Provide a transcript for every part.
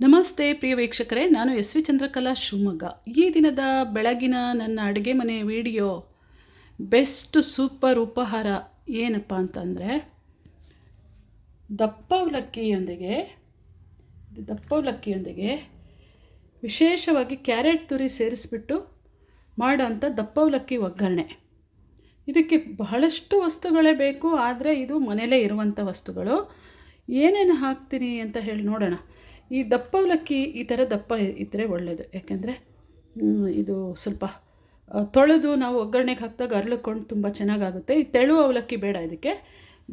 ನಮಸ್ತೆ ಪ್ರಿಯ ವೀಕ್ಷಕರೇ, ನಾನು ಎಸ್ ವಿ ಚಂದ್ರಕಲಾ ಶಿವಮೊಗ್ಗ. ಈ ದಿನದ ಬೆಳಗಿನ ನನ್ನ ಅಡುಗೆ ಮನೆ ವಿಡಿಯೋ ಬೆಸ್ಟ್ ಸೂಪರ್ ಉಪಹಾರ ಏನಪ್ಪ ಅಂತಂದರೆ, ದಪ್ಪ ಅವಲಕ್ಕಿಯೊಂದಿಗೆ, ದಪ್ಪ ವಿಶೇಷವಾಗಿ ಕ್ಯಾರೆಟ್ ತುರಿ ಸೇರಿಸ್ಬಿಟ್ಟು ಮಾಡೋಂಥ ದಪ್ಪ ಅವಲಕ್ಕಿ ಒಗ್ಗರಣೆ. ಇದಕ್ಕೆ ಬಹಳಷ್ಟು ವಸ್ತುಗಳೇ ಬೇಕು, ಆದರೆ ಇದು ಮನೆಯಲ್ಲೇ ಇರುವಂಥ ವಸ್ತುಗಳು. ಏನೇನು ಹಾಕ್ತೀನಿ ಅಂತ ಹೇಳಿ ನೋಡೋಣ. ಈ ದಪ್ಪ ಅವಲಕ್ಕಿ ಈ ಥರ ದಪ್ಪ ಇದ್ದರೆ ಒಳ್ಳೆಯದು ಯಾಕೆಂದರೆ ಇದು ಸ್ವಲ್ಪ ತೊಳೆದು ನಾವು ಒಗ್ಗರಣೆಗೆ ಹಾಕಿದಾಗ ಅರಳಿಕೊಂಡು ತುಂಬ ಚೆನ್ನಾಗಾಗುತ್ತೆ. ಈ ತೆಳು ಅವಲಕ್ಕಿ ಬೇಡ ಇದಕ್ಕೆ.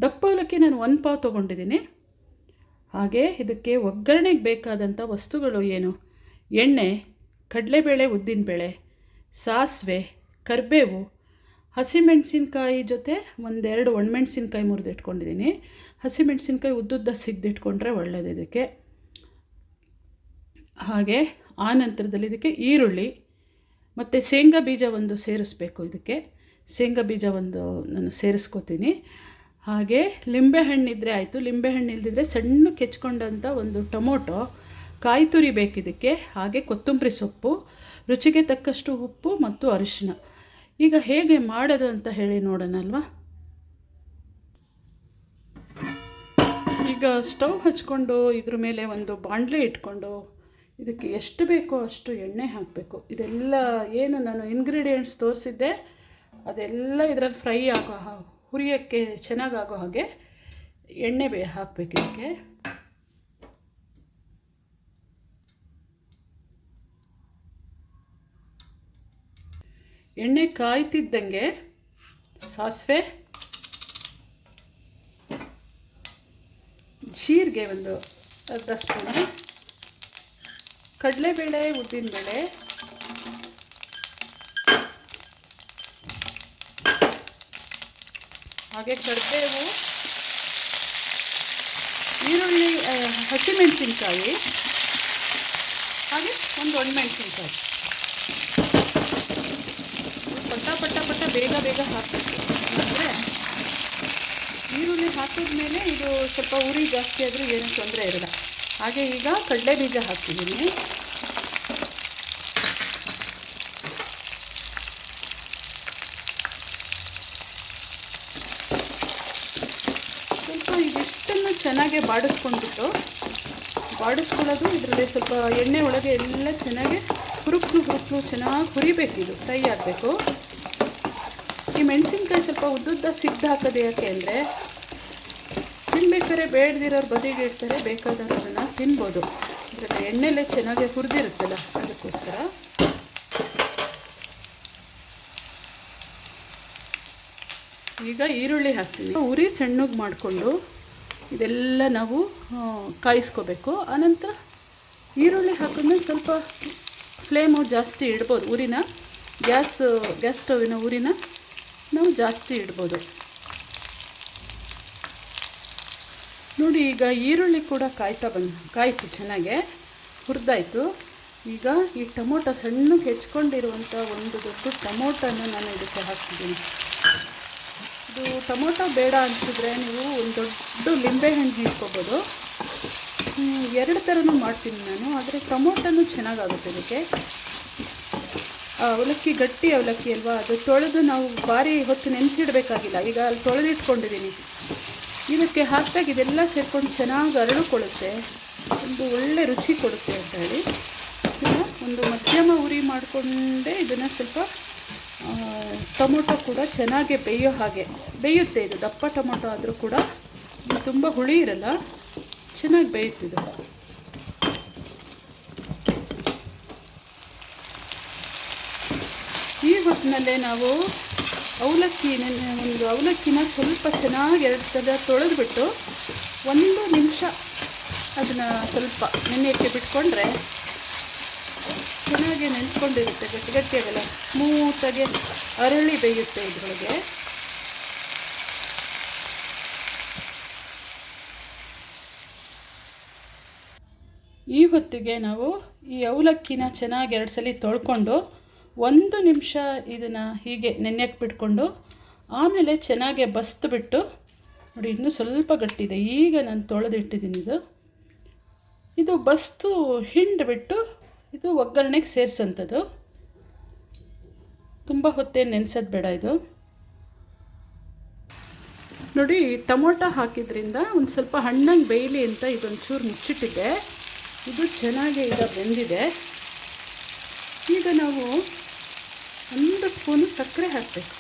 ದಪ್ಪ ಅವಲಕ್ಕಿ ನಾನು ಒಂದು ಪಾವ್ ತೊಗೊಂಡಿದ್ದೀನಿ. ಹಾಗೆ ಇದಕ್ಕೆ ಒಗ್ಗರಣೆಗೆ ಬೇಕಾದಂಥ ವಸ್ತುಗಳು ಏನು? ಎಣ್ಣೆ, ಕಡಲೆಬೇಳೆ, ಉದ್ದಿನಬೇಳೆ, ಸಾಸಿವೆ, ಕರಿಬೇವು, ಹಸಿಮೆಣಸಿನ್ಕಾಯಿ ಜೊತೆ ಒಂದೆರಡು ಒಣಮೆಣಸಿನ್ಕಾಯಿ ಮುರಿದಿಟ್ಕೊಂಡಿದ್ದೀನಿ. ಹಸಿಮೆಣಸಿನ್ಕಾಯಿ ಉದ್ದುದ್ದ ಸಿಗ್ದಿಟ್ಕೊಂಡ್ರೆ ಒಳ್ಳೇದು ಇದಕ್ಕೆ. ಹಾಗೆ ಆ ನಂತರದಲ್ಲಿ ಇದಕ್ಕೆ ಈರುಳ್ಳಿ, ಮತ್ತು ಶೇಂಗಾ ಬೀಜ ಒಂದು ಸೇರಿಸ್ಬೇಕು ಇದಕ್ಕೆ. ಶೇಂಗಾ ಬೀಜ ಒಂದು ನಾನು ಸೇರಿಸ್ಕೋತೀನಿ. ಹಾಗೆ ಲಿಂಬೆಹಣ್ಣಿದ್ರೆ ಆಯಿತು. ಲಿಂಬೆಹಣ್ಣು ಇಲ್ದಿದ್ರೆ ಸಣ್ಣ ಕೆಚ್ಕೊಂಡಂಥ ಒಂದು ಟೊಮೊಟೊ, ಕಾಯಿ ತುರಿ ಬೇಕಿದ್ದಕ್ಕೆ ಹಾಗೆ ಕೊತ್ತಂಬರಿ ಸೊಪ್ಪು, ರುಚಿಗೆ ತಕ್ಕಷ್ಟು ಉಪ್ಪು ಮತ್ತು ಅರಿಶಿನ ಈಗ ಹೇಗೆ ಮಾಡೋದು ಅಂತ ಹೇಳಿ ನೋಡೋಣ ಅಲ್ವಾ? ಈಗ ಸ್ಟವ್ ಹಚ್ಕೊಂಡು ಇದ್ರ ಮೇಲೆ ಒಂದು ಬಾಣಲೆ ಇಟ್ಕೊಂಡು ಇದಕ್ಕೆ ಎಷ್ಟು ಬೇಕೋ ಅಷ್ಟು ಎಣ್ಣೆ ಹಾಕಬೇಕು. ಇದೆಲ್ಲ ಏನು ನಾನು ಇಂಗ್ರೀಡಿಯೆಂಟ್ಸ್ ತೋರಿಸಿದ್ದೆ, ಅದೆಲ್ಲ ಇದರಲ್ಲಿ ಫ್ರೈ ಆಗೋ ಹುರಿಯೋಕ್ಕೆ ಚೆನ್ನಾಗಾಗೋ ಹಾಗೆ ಎಣ್ಣೆ ಬೇ, ಹಾಕಬೇಕು ಇದಕ್ಕೆ. ಎಣ್ಣೆ ಕಾಯ್ತಿದ್ದಂಗೆ ಸಾಸಿವೆ, ಜೀರಿಗೆ ಒಂದು ಅರ್ಧ ಸ್ಪೂನು ಕಡಲೆಬೇಳೆ ಉದ್ದಿನಬೇಳೆ ಹಾಗೆ ಕಡ್ಬೇವು ಈರುಳ್ಳಿ ಹಸಿ ಹಸಿಮೆಣಸಿನ್ಕಾಯಿ, ಹಾಗೆ ಒಂದು ಒಣ ಒಣಮೆಣಸಿನ್ಕಾಯಿ. ಪಟ್ಟ ಪಟ್ಟ ಪಟ್ಟ ಬೇಗ ಬೇಗ ಹಾಕಬೇಕು. ಅಂದರೆ ಈರುಳ್ಳಿ ಹಾಕಿದ್ಮೇಲೆ ಇದು ಸ್ವಲ್ಪ ಉರಿ ಜಾಸ್ತಿ ಆದರೂ ಏನೂ ತೊಂದರೆ ಇರಲ್ಲ. ಹಾಗೆ ಈಗ ಕಡಲೆ ಬೀಜ ಹಾಕ್ತಿದ್ದೀನಿ ಸ್ವಲ್ಪ ಇದಿಷ್ಟನ್ನು ಚೆನ್ನಾಗಿ ಬಾಡಿಸ್ಕೊಂಡ್ಬಿಟ್ಟು, ಬಾಡಿಸ್ಕೊಳ್ಳೋದು ಇದರಲ್ಲಿ ಸ್ವಲ್ಪ ಎಣ್ಣೆ ಒಳಗೆ ಎಲ್ಲ ಚೆನ್ನಾಗಿ ಹುರುಕ್ಲು ಹುರುಕ್ಲು ಚೆನ್ನಾಗಿ ಹುರಿಬೇಕು ಇದು, ಫ್ರೈ ಆಗಬೇಕು. ಈ ಮೆಣಸಿನ್ಕಾಯಿ ಸ್ವಲ್ಪ ಉದ್ದುದ್ದ ಸಿದ್ಧ ಹಾಕೋದು ಯಾಕೆ ಅಂದರೆ, ತಿನ್ಬೇಕಾದ್ರೆ ಬೇಡದಿರೋರು ಬದಿಗೆ ಇಡ್ತಾರೆ ಬೇಕಾದವ್ರನ್ನ ತಿನ್ಬೋದು. ಇದರಲ್ಲಿ ಎಣ್ಣೆಲೆ ಚೆನ್ನಾಗಿ ಹುರಿದಿರುತ್ತಲ್ಲ, ಅದಕ್ಕೋಸ್ಕರ. ಈಗ ಈರುಳ್ಳಿ ಹಾಕ್ತೀನಿ. ಉರಿ ಸಣ್ಣಗೆ ಮಾಡಿಕೊಂಡು ಇದೆಲ್ಲ ನಾವು ಕಾಯಿಸ್ಕೋಬೇಕು. ಆನಂತರ ಈರುಳ್ಳಿ ಹಾಕಿದ್ಮೇಲೆ ಸ್ವಲ್ಪ ಫ್ಲೇಮು ಜಾಸ್ತಿ ಇಡ್ಬೋದು. ಉರಿನ, ಗ್ಯಾಸ್ ಗ್ಯಾಸ್ ಸ್ಟವಿನ ಉರಿನ ನಾವು ಜಾಸ್ತಿ ಇಡ್ಬೋದು. ನೋಡಿ, ಈಗ ಈರುಳ್ಳಿ ಕೂಡ ಕಾಯ್ತಾ ಬಂದು, ಕಾಯಿತು, ಚೆನ್ನಾಗೆ ಹುರಿದಾಯ್ತು. ಈಗ ಈ ಟೊಮೊಟೊ ಸಣ್ಣಕ್ಕೆ ಹೆಚ್ಕೊಂಡಿರುವಂಥ ಒಂದು ದೊಡ್ಡ ಟೊಮೊಟೊನ ನಾನು ಇದಕ್ಕೆ ಹಾಕ್ತಿದ್ದೀನಿ. ಇದು ಟೊಮೊಟೊ ಬೇಡ ಅನಿಸಿದ್ರೆ ನೀವು ಒಂದು ದೊಡ್ಡ ಲಿಂಬೆಹಣ್ಣು ಹಿಡ್ಕೋಬೋದು ಎರಡು ಥರನೂ ಮಾಡ್ತೀನಿ ನಾನು, ಆದರೆ ಟೊಮೊಟೊನೂ ಚೆನ್ನಾಗಾಗುತ್ತೆ ಇದಕ್ಕೆ. ಅವಲಕ್ಕಿ, ಗಟ್ಟಿ ಅವಲಕ್ಕಿ ಅಲ್ವಾ? ಅದು ತೊಳೆದು ನಾವು ಭಾರಿ ಹೊತ್ತು ನೆನೆಸಿಡಬೇಕಾಗಿಲ್ಲ. ಈಗ ಅಲ್ಲಿ ತೊಳೆದಿಟ್ಕೊಂಡಿದ್ದೀನಿ. ಇದಕ್ಕೆ ಹಾಕಿದಾಗ ಇದೆಲ್ಲ ಸೇರ್ಕೊಂಡು ಚೆನ್ನಾಗಿ ಅರಳಿಕೊಳ್ಳುತ್ತೆ. ಒಂದು ಒಳ್ಳೆ ರುಚಿ ಕೊಡುತ್ತೆ ಅಂತ ಹೇಳಿ. ಒಂದು ಮಧ್ಯಮ ಉರಿ ಮಾಡಿಕೊಂಡೇ ಇದನ್ನು ಸ್ವಲ್ಪ ಟೊಮೊಟೊ ಕೂಡ ಚೆನ್ನಾಗಿ ಬೇಯೋ ಹಾಗೆ. ಬೇಯುತ್ತೆ ಇದು, ದಪ್ಪ ಟೊಮೊಟೊ ಆದರೂ ಕೂಡ. ಇದು ತುಂಬ ಹುಳಿ ಇರಲ್ಲ. ಚೆನ್ನಾಗಿ ಬೇಯುತ್ತಿದೆ ಈ ಹೊತ್ತಿನಲ್ಲೇ ನಾವು ಅವಲಕ್ಕಿ ಒಂದು ಅವಲಕ್ಕಿನ ಸ್ವಲ್ಪ ಚೆನ್ನಾಗಿ ಎರಡು ಸಲ ತೊಳೆದ್ಬಿಟ್ಟು ಒಂದು ನಿಮಿಷ ಅದನ್ನು ಸ್ವಲ್ಪ ನೆನೆಯೋಕ್ಕೆ ಬಿಟ್ಕೊಂಡ್ರೆ ಚೆನ್ನಾಗಿ ನೆನೆಸ್ಕೊಂಡಿರುತ್ತೆ, ಗಟ್ಟಿ ಗಟ್ಟಿಯಾಗಲ್ಲ. ಸ್ಮೂತಾಗಿ ಅರಳಿ ಬೇಯುತ್ತೆ ಇದರೊಳಗೆ. ಈ ಹೊತ್ತಿಗೆ ನಾವು ಈ ಅವಲಕ್ಕಿನ ಚೆನ್ನಾಗಿ ಎರಡು ಸಲ ತೊಳ್ಕೊಂಡು ಒಂದು ನಿಮಿಷ ಇದನ್ನು ಹೀಗೆ ನೆನೆಯಕ್ಕೆ ಬಿಟ್ಕೊಂಡು ಆಮೇಲೆ ಚೆನ್ನಾಗೆ ಬಸ್ತು ಬಿಟ್ಟು ನೋಡಿ, ಇನ್ನೂ ಸ್ವಲ್ಪ ಗಟ್ಟಿದೆ. ಈಗ ನಾನು ತೊಳೆದಿಟ್ಟಿದ್ದೀನಿ ಇದು. ಇದು ಬಸ್ತು ಹಿಂಡ್ಬಿಟ್ಟು ಇದು ಒಗ್ಗರಣೆಗೆ ಸೇರಿಸಂಥದ್ದು ತುಂಬ ಹೊತ್ತೇನು ನೆನೆಸೋದು ಬೇಡ ಇದು. ನೋಡಿ, ಟೊಮೊಟೊ ಹಾಕಿದ್ರಿಂದ ಒಂದು ಸ್ವಲ್ಪ ಹಣ್ಣಂಗೆ ಬೇಯಲಿ ಅಂತ ಇದೊಂದು ಚೂರು ಮುಚ್ಚಿಟ್ಟಿದ್ದೆ. ಇದು ಚೆನ್ನಾಗಿ ಈಗ ಬೆಂದಿದೆ. ಈಗ ನಾವು ಒಂದು ಸ್ಪೂನು ಸಕ್ಕರೆ ಹಾಕಬೇಕು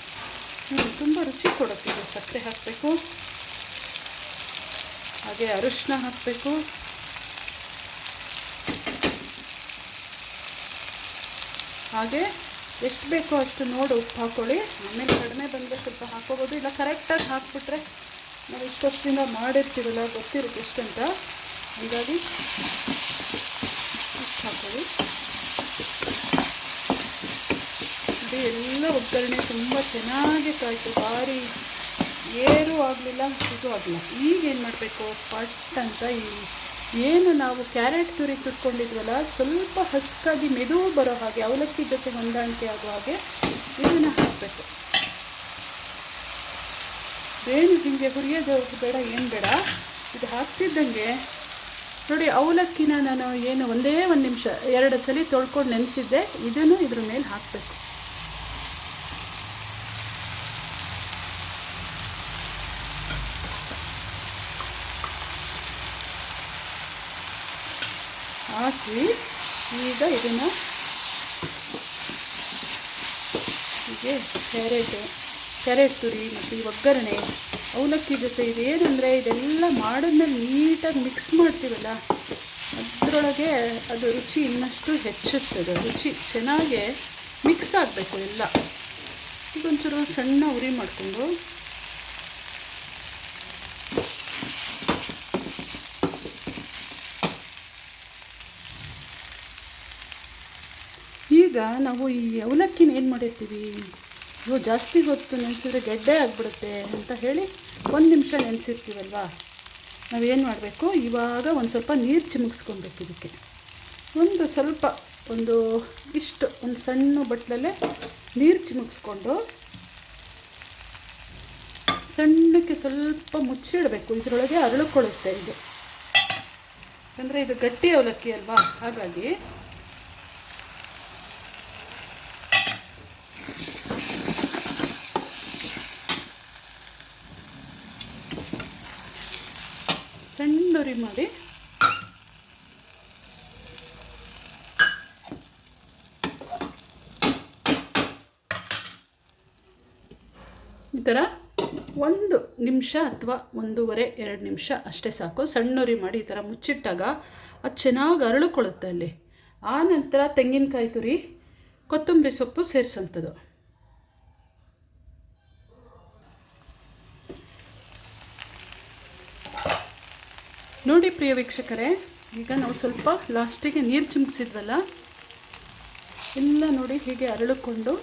ತುಂಬ ರುಚಿ ಕೊಡುತ್ತೆ ಸಕ್ಕರೆ ಹಾಕಬೇಕು. ಹಾಗೆ ಅರಿಶಿನ ಹಾಕಬೇಕು. ಹಾಗೆ ಎಷ್ಟು ಬೇಕೋ ಅಷ್ಟು ನೋಡಿ ಉಪ್ಪು ಹಾಕ್ಕೊಳ್ಳಿ ಆಮೇಲೆ ಕಡಿಮೆ ಬಂದರೆ ಸ್ವಲ್ಪ ಹಾಕೋಬೋದು. ಇಲ್ಲ ಕರೆಕ್ಟಾಗಿ ಹಾಕ್ಬಿಟ್ರೆ ನಾವು ಇಷ್ಟು ವರ್ಷದಿಂದ ಮಾಡಿರ್ತೀವಲ್ಲ, ಗೊತ್ತಿರುತ್ತೆ ಎಷ್ಟಂತ. ಹೀಗಾಗಿ, ಇಷ್ಟು ಹಾಕೊಳ್ಳಿ. ನೋಡಿ ಎಲ್ಲ ಒಗ್ಗರಣೆ ತುಂಬ ಚೆನ್ನಾಗಿ ಕಾಯಿತು. ಭಾರಿ ಏರು ಆಗಲಿಲ್ಲ, ಇದು ಆಗಲಿಲ್ಲ. ಈಗ ಏನು ಮಾಡಬೇಕು? ಪಟ್ ಅಂತ ಈ ಏನು ನಾವು ಕ್ಯಾರೆಟ್ ತುರಿ ತುರ್ಕೊಂಡಿದ್ವಲ್ಲ, ಸ್ವಲ್ಪ ಹಸ್ಕಾಗಿ ಮೆದು ಬರೋ ಹಾಗೆ, ಅವಲಕ್ಕಿ ಜೊತೆ ಹೊಂದಾಣಿಕೆ ಆಗೋ ಹಾಗೆ ಇದನ್ನು ಹಾಕಬೇಕು. ಏನು ಹೀಗೆ ಹುರಿಯೋದು ಬೇಡ, ಏನು ಬೇಡ. ಇದು ಹಾಕ್ತಿದ್ದಂಗೆ ನೋಡಿ, ಅವಲಕ್ಕಿನ ನಾನು ಏನು ಒಂದೇ ಒಂದು ನಿಮಿಷ, ಎರಡು ಸಲ ತೊಳ್ಕೊಂಡು ನೆನೆಸಿದ್ದೆ, ಇದನ್ನು ಇದ್ರ ಮೇಲೆ ಹಾಕಬೇಕು. ಹಾಕಿ ಈಗ ಇದನ್ನು ಹೀಗೆ ಕ್ಯಾರೆಟು ಕ್ಯಾರೆಟ್ ತುರಿ ಮತ್ತು ಈ ಒಗ್ಗರಣೆ, ಅವಲಕ್ಕಿ ಜೊತೆ ಇದೇನಂದರೆ ಇದೆಲ್ಲ ಮಾಡಿದ್ಮೇಲೆ ನೀಟಾಗಿ ಮಿಕ್ಸ್ ಮಾಡ್ತೀವಲ್ಲ, ಅದರೊಳಗೆ ಅದು ರುಚಿ ಇನ್ನಷ್ಟು ಹೆಚ್ಚುತ್ತದೆ. ರುಚಿ ಚೆನ್ನಾಗೆ ಮಿಕ್ಸ್ ಆಗಬೇಕು ಎಲ್ಲ. ಇದೊಂಚೂರು ಸಣ್ಣ ಉರಿ ಮಾಡಿಕೊಂಡು ಈಗ ನಾವು ಈ ಅವಲಕ್ಕಿನ ಏನು ಮಾಡಿರ್ತೀವಿ? ಇವು ಜಾಸ್ತಿ ಹೊತ್ತು ನೆನೆಸಿದ್ರೆ ಗೆಡ್ಡೆ ಆಗಿಬಿಡುತ್ತೆ ಅಂತ ಹೇಳಿ ಒಂದು ನಿಮಿಷ ನೆನೆಸಿರ್ತೀವಲ್ವಾ? ನಾವೇನು ಮಾಡಬೇಕು? ಇವಾಗ ಒಂದು ಸ್ವಲ್ಪ ನೀರು ಚಿಮುಕ್ಸ್ಕೊಬೇಕು ಇದಕ್ಕೆ. ಒಂದು ಸ್ವಲ್ಪ ಒಂದು ಇಷ್ಟು, ಒಂದು ಸಣ್ಣ ಬಟ್ಲಲ್ಲೇ ನೀರು ಚಿಮುಕ್ಸ್ಕೊಂಡು ಸಣ್ಣಕ್ಕೆ ಸ್ವಲ್ಪ ಮುಚ್ಚಿಡಬೇಕು. ಇದರೊಳಗೆ ಅರಳುಕೊಳ್ಳುತ್ತೆ ಇದು. ಅಂದರೆ ಇದು ಗಟ್ಟಿ ಅವಲಕ್ಕಿ ಅಲ್ವಾ? ಹಾಗಾಗಿ ಮಾಡಿ ಈ ಥರ ಒಂದು ನಿಮಿಷ ಅಥವಾ ಒಂದೂವರೆ, ಎರಡು ನಿಮಿಷ ಅಷ್ಟೇ ಸಾಕು. ಸಣ್ಣುರಿ ಮಾಡಿ ಈ ಥರ ಮುಚ್ಚಿಟ್ಟಾಗ ಅದು ಚೆನ್ನಾಗಿ ಅರಳುಕೊಳ್ಳುತ್ತೆ ಅಲ್ಲಿ. ಆ ನಂತರ ತೆಂಗಿನಕಾಯಿ ತುರಿ, ಕೊತ್ತಂಬರಿ ಸೊಪ್ಪು ಸೇರಿಸೋಂಥದ್ದು. ನೋಡಿ ಪ್ರಿಯ ವೀಕ್ಷಕರೇ, ಈಗ ನಾವು ಸ್ವಲ್ಪ ಲಾಸ್ಟಿಗೆ ನೀರು ಚಿಮುಕ್ಸಿದ್ವಲ್ಲ ಎಲ್ಲ ನೋಡಿ ಹೀಗೆ ಅರಳಿಕೊಂಡು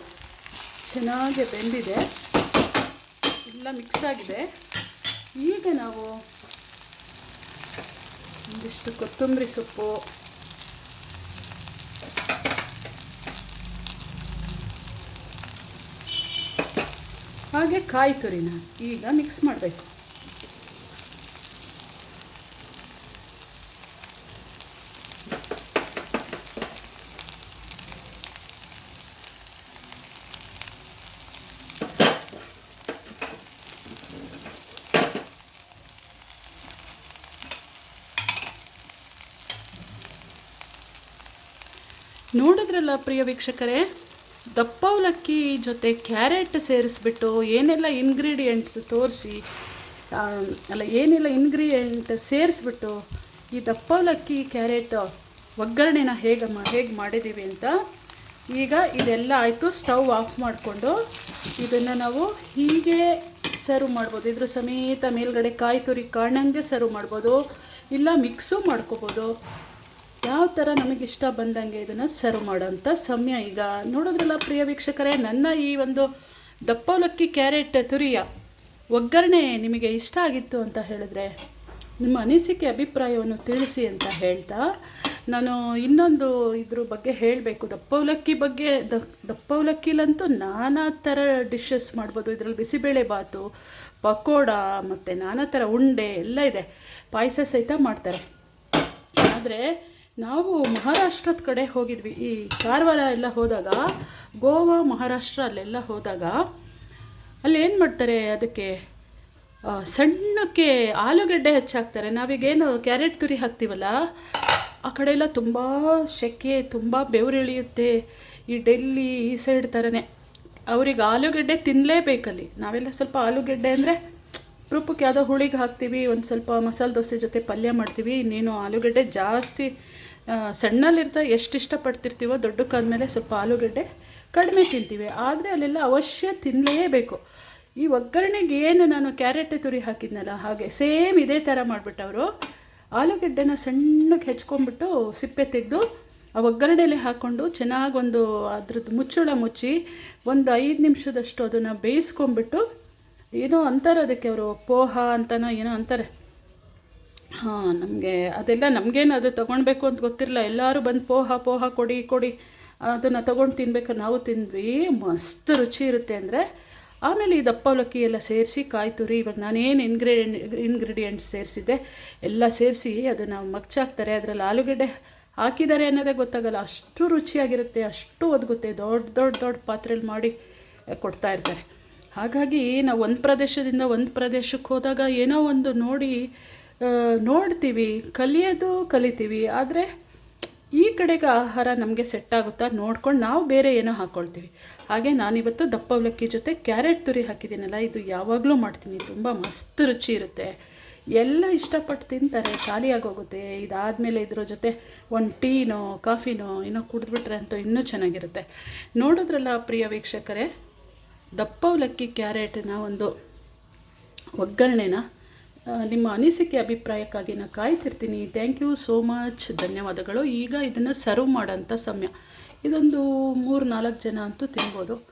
ಚೆನ್ನಾಗಿ ಬೆಂದಿದೆ. ಎಲ್ಲ ಮಿಕ್ಸ್ ಆಗಿದೆ. ಈಗ ನಾವು ಒಂದಿಷ್ಟು ಕೊತ್ತಂಬರಿ ಸೊಪ್ಪು, ಹಾಗೆ ಕಾಯಿ ತುರಿನ ಈಗ ಮಿಕ್ಸ್ ಮಾಡಬೇಕು. ನೋಡಿದ್ರಲ್ಲ ಪ್ರಿಯ ವೀಕ್ಷಕರೇ? ದಪ್ಪ ಅವಲಕ್ಕಿ ಜೊತೆ ಕ್ಯಾರೆಟ್ ಸೇರಿಸ್ಬಿಟ್ಟು ಏನೆಲ್ಲ ಇಂಗ್ರೀಡಿಯೆಂಟ್ಸ್ ತೋರಿಸಿ ಅಲ್ಲ ಏನೆಲ್ಲ ಇಂಗ್ರೀಡಿಯೆಂಟ್ ಸೇರಿಸ್ಬಿಟ್ಟು ಈ ದಪ್ಪ ಅವಲಕ್ಕಿ ಕ್ಯಾರೆಟ್ ಒಗ್ಗರಣೆನ ಹೇಗೆ ಮಾ, ಹೇಗೆ ಮಾಡಿದ್ದೀವಿ ಅಂತ ಈಗ ಇದೆಲ್ಲ ಆಯಿತು, ಸ್ಟವ್ ಆಫ್ ಮಾಡಿಕೊಂಡು ಇದನ್ನು ನಾವು ಹೀಗೆ ಸರ್ವ್ ಮಾಡ್ಬೋದು. ಇದ್ರ ಸಮೇತ ಮೇಲ್ಗಡೆ ಕಾಯಿ ತುರಿ ಕಾಣಂಗೆ ಸರ್ವ್ ಮಾಡ್ಬೋದು. ಇಲ್ಲ ಮಿಕ್ಸು ಮಾಡ್ಕೋಬೋದು. ಯಾವ ಥರ ನಮಗೆ ಇಷ್ಟ ಬಂದಂಗೆ ಇದನ್ನು ಸರ್ವ್ ಮಾಡೋಂಥ ಸಮಯ ಈಗ. ನೋಡೋದ್ರಲ್ಲ ಪ್ರಿಯ ವೀಕ್ಷಕರೇ, ನನ್ನ ಈ ಒಂದು ದಪ್ಪವಲಕ್ಕಿ ಕ್ಯಾರೆಟ್ ತುರಿಯ ಒಗ್ಗರಣೆ ನಿಮಗೆ ಇಷ್ಟ ಆಗಿತ್ತು ಅಂತ ಹೇಳಿದ್ರೆ ನಿಮ್ಮ ಅನಿಸಿಕೆ ಅಭಿಪ್ರಾಯವನ್ನು ತಿಳಿಸಿ ಅಂತ ಹೇಳ್ತಾ ನಾನು ಇನ್ನೊಂದು ಇದ್ರ ಬಗ್ಗೆ ಹೇಳಬೇಕು. ದಪ್ಪವಲಕ್ಕಿ ಬಗ್ಗೆ, ದ ದಪ್ಪವಲಕ್ಕಿಲಂತೂ ನಾನಾ ಥರ ಡಿಶಸ್ ಮಾಡ್ಬೋದು. ಇದರಲ್ಲಿ ಬಿಸಿಬೇಳೆ ಬಾತು, ಪಕೋಡ, ಮತ್ತು ನಾನಾ ಥರ ಉಂಡೆ ಎಲ್ಲ ಇದೆ. ಪಾಯಸ ಸಹಿತ ಮಾಡ್ತಾರೆ. ಆದರೆ ನಾವು ಮಹಾರಾಷ್ಟ್ರದ ಕಡೆ ಹೋಗಿದ್ವಿ. ಈ ಕಾರವಾರ ಎಲ್ಲ ಹೋದಾಗ, ಗೋವಾ, ಮಹಾರಾಷ್ಟ್ರ ಅಲ್ಲೆಲ್ಲ ಹೋದಾಗ, ಅಲ್ಲಿ ಏನು ಮಾಡ್ತಾರೆ, ಅದಕ್ಕೆ ಸಣ್ಣಕ್ಕೆ ಆಲೂಗಡ್ಡೆ ಹೆಚ್ಚಾಕ್ತಾರೆ. ನಾವೀಗೇನು ಕ್ಯಾರೆಟ್ ತುರಿ ಹಾಕ್ತೀವಲ್ಲ, ಆ ಕಡೆ ಎಲ್ಲ ತುಂಬ ಸೆಕೆ, ತುಂಬ ಬೆವರಿಳಿಯುತ್ತೆ ಈ ಡೆಲ್ಲಿ ಈ ಸೈಡ್ ಥರನೇ ಅವ್ರಿಗೆ ಆಲೂಗಡ್ಡೆ ತಿನ್ನಲೇಬೇಕಲ್ಲಿ ನಾವೆಲ್ಲ ಸ್ವಲ್ಪ ಆಲೂಗಡ್ಡೆ ಅಂದರೆ, ರೂಪಕ್ಕೆ ಯಾವುದೋ ಹುಳಿಗೆ ಹಾಕ್ತೀವಿ, ಒಂದು ಸ್ವಲ್ಪ ಮಸಾಲೆ ದೋಸೆ ಜೊತೆ ಪಲ್ಯ ಮಾಡ್ತೀವಿ, ಇನ್ನೇನು ಆಲೂಗಡ್ಡೆ ಜಾಸ್ತಿ ಸಣ್ಣಲ್ಲಿರ್ತಾ ಎಷ್ಟು ಇಷ್ಟಪಡ್ತಿರ್ತೀವೋ ದೊಡ್ಡಕ್ಕಾದ್ಮೇಲೆ ಸ್ವಲ್ಪ ಆಲೂಗಡ್ಡೆ ಕಡಿಮೆ ತಿಂತೀವಿ. ಆದರೆ ಅಲ್ಲೆಲ್ಲ ಅವಶ್ಯ ತಿನ್ನಲೇಬೇಕು ಈ ಒಗ್ಗರಣೆಗೆ ಏನು ನಾನು ಕ್ಯಾರೆಟ್ ತುರಿ ಹಾಕಿದ್ನಲ್ಲ, ಹಾಗೆ ಸೇಮ್ ಇದೇ ಥರ ಮಾಡಿಬಿಟ್ಟವರು. ಆಲೂಗಡ್ಡೆನ ಸಣ್ಣಗೆ ಹೆಚ್ಕೊಂಡ್ಬಿಟ್ಟು ಸಿಪ್ಪೆ ತೆಗೆದು ಆ ಒಗ್ಗರಣೆಯಲ್ಲಿ ಹಾಕ್ಕೊಂಡು ಚೆನ್ನಾಗಿ ಒಂದು ಅದ್ರದ್ದು ಮುಚ್ಚಳ ಮುಚ್ಚಿ ಒಂದು ಐದು ನಿಮಿಷದಷ್ಟು ಅದನ್ನು ಬೇಯಿಸ್ಕೊಂಡ್ಬಿಟ್ಟು ಏನೋ ಅಂತಾರೆ ಅದಕ್ಕೆ ಅವರು, ಪೋಹ ಅಂತನೋ ಏನೋ ಅಂತಾರೆ. ಹಾಂ, ನಮಗೆ ಅದೆಲ್ಲ ನಮಗೇನು ಅದು ತೊಗೊಳ್ಬೇಕು ಅಂತ ಗೊತ್ತಿರಲ್ಲ. ಎಲ್ಲರೂ ಬಂದು ಪೋಹ ಪೋಹ ಕೊಡಿ ಕೊಡಿ, ಅದನ್ನು ತೊಗೊಂಡು ತಿನ್ಬೇಕು. ನಾವು ತಿಂದ್ವಿ, ಮಸ್ತ್ ರುಚಿ ಇರುತ್ತೆ ಅಂದರೆ. ಆಮೇಲೆ ಈ ದಪ್ಪ ಅವಲಕ್ಕಿ ಎಲ್ಲ ಸೇರಿಸಿ ಕಾಯಿ ತುರಿ ಇವಾಗ ನಾನೇನು ಇನ್ಗ್ರೀಡಿಯೆಂಟ್ ಇನ್ಗ್ರೀಡಿಯೆಂಟ್ಸ್ ಸೇರಿಸಿದ್ದೆ, ಎಲ್ಲ ಸೇರಿಸಿ ಅದನ್ನು ಮಗ್ಚಾಕ್ತಾರೆ. ಅದರಲ್ಲಿ ಆಲೂಗಡ್ಡೆ ಹಾಕಿದ್ದಾರೆ ಅನ್ನೋದೇ ಗೊತ್ತಾಗಲ್ಲ. ಅಷ್ಟು ರುಚಿಯಾಗಿರುತ್ತೆ, ಅಷ್ಟು ಒದಗುತ್ತೆ. ದೊಡ್ಡ ದೊಡ್ಡ ದೊಡ್ಡ ಪಾತ್ರೆಯಲ್ಲಿ ಮಾಡಿ ಕೊಡ್ತಾ ಇರ್ತಾರೆ. ಹಾಗಾಗಿ ನಾವು ಒಂದು ಪ್ರದೇಶದಿಂದ ಒಂದು ಪ್ರದೇಶಕ್ಕೆ ಹೋದಾಗ ಏನೋ ಒಂದು ನೋಡಿ ನೋಡ್ತೀವಿ, ಕಲಿಯೋದು ಕಲಿತೀವಿ, ಆದರೆ ಈ ಕಡೆಗೆ ಆಹಾರ ನಮಗೆ ಸೆಟ್ ಆಗುತ್ತಾ ನೋಡ್ಕೊಂಡು ನಾವು ಬೇರೆ ಏನೋ ಹಾಕ್ಕೊಳ್ತೀವಿ ಹಾಗೆ ನಾನಿವತ್ತು ದಪ್ಪ ಅವಲಕ್ಕಿ ಜೊತೆ ಕ್ಯಾರೆಟ್ ತುರಿ ಹಾಕಿದ್ದೀನಲ್ಲ, ಇದು ಯಾವಾಗಲೂ ಮಾಡ್ತೀನಿ, ತುಂಬ ಮಸ್ತ್ ರುಚಿ ಇರುತ್ತೆ. ಎಲ್ಲ ಇಷ್ಟಪಟ್ಟು ತಿಂತಾರೆ ಖಾಲಿಯಾಗಿ ಹೋಗುತ್ತೆ ಇದಾದಮೇಲೆ ಇದ್ರ ಜೊತೆ ಒಂದು ಟೀನೋ, ಕಾಫಿನೋ, ಏನೋ ಕುಡಿದ್ಬಿಟ್ರೆ ಅಂತೂ ಇನ್ನೂ ಚೆನ್ನಾಗಿರುತ್ತೆ. ನೋಡಿದ್ರಲ್ಲ ಪ್ರಿಯ ವೀಕ್ಷಕರೇ, ದಪ್ಪ ಅವಲಕ್ಕಿ ಕ್ಯಾರೆಟ್ನ ಒಂದು ಒಗ್ಗರಣೆನ ನಿಮ್ಮ ಅನಿಸಿಕೆ ಅಭಿಪ್ರಾಯಕ್ಕಾಗಿ ನಾನು ಕಾಯ್ತಿರ್ತೀನಿ. ಥ್ಯಾಂಕ್ ಯು ಸೋ ಮಚ್ ಧನ್ಯವಾದಗಳು. ಈಗ ಇದನ್ನು ಸರ್ವ್ ಮಾಡೋಂಥ ಸಮಯ. ಇದೊಂದು ಮೂರು ನಾಲ್ಕು ಜನ ಅಂತೂ ತಿನ್ಬೋದು.